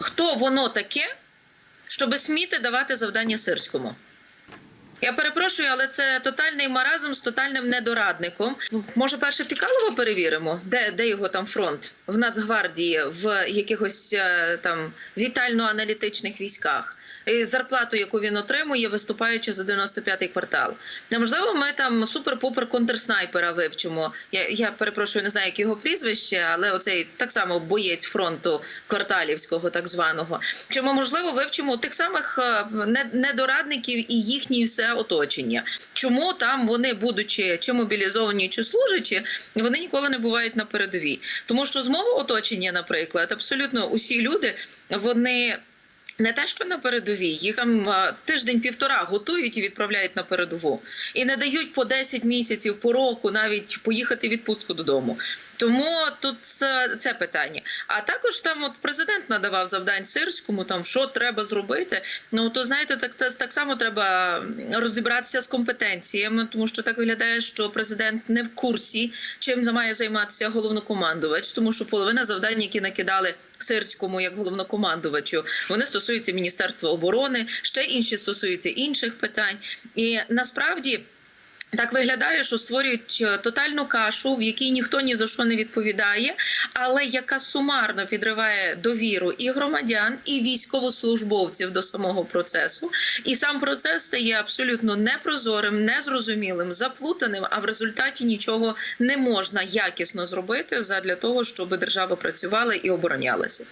хто воно таке, щоби сміти давати завдання сирському. Я перепрошую, але це тотальний маразм з тотальним недорадником. Може, перше Пікалова перевіримо, де, де його там фронт в Нацгвардії, в якихось е, там вітально-аналітичних військах. Зарплату, яку він отримує, виступаючи за 95-й квартал. Неможливо, ми там супер-пупер контрснайпера вивчимо. Я, я перепрошую, не знаю, як його прізвище, але оцей так само боєць фронту кварталівського, так званого. Чи ми можливо вивчимо тих самих е, недорадників і їхнє все оточення? Чому там вони, будучи чи мобілізовані, чи служачі, вони ніколи не бувають на передовій? Тому що з мого оточення, наприклад, абсолютно усі люди вони. Не те, що на передовій, їх там тиждень-півтора готують і відправляють на передову, і не дають по 10 місяців, по року навіть поїхати відпустку додому. Тому тут це, це питання. А також там от президент надавав завдань сирському, там що треба зробити. Ну то знаєте, так так, само треба розібратися з компетенціями, тому що так виглядає, що президент не в курсі, чим має займатися головнокомандувач, тому що половина завдань, які накидали сирському як головнокомандувачу, вони стосуються міністерства оборони, ще інші стосуються інших питань, і насправді. Так виглядає, що створюють е, тотальну кашу, в якій ніхто ні за що не відповідає, але яка сумарно підриває довіру і громадян, і військовослужбовців до самого процесу. І сам процес стає абсолютно непрозорим, незрозумілим, заплутаним. А в результаті нічого не можна якісно зробити задля того, щоб держава працювала і оборонялася.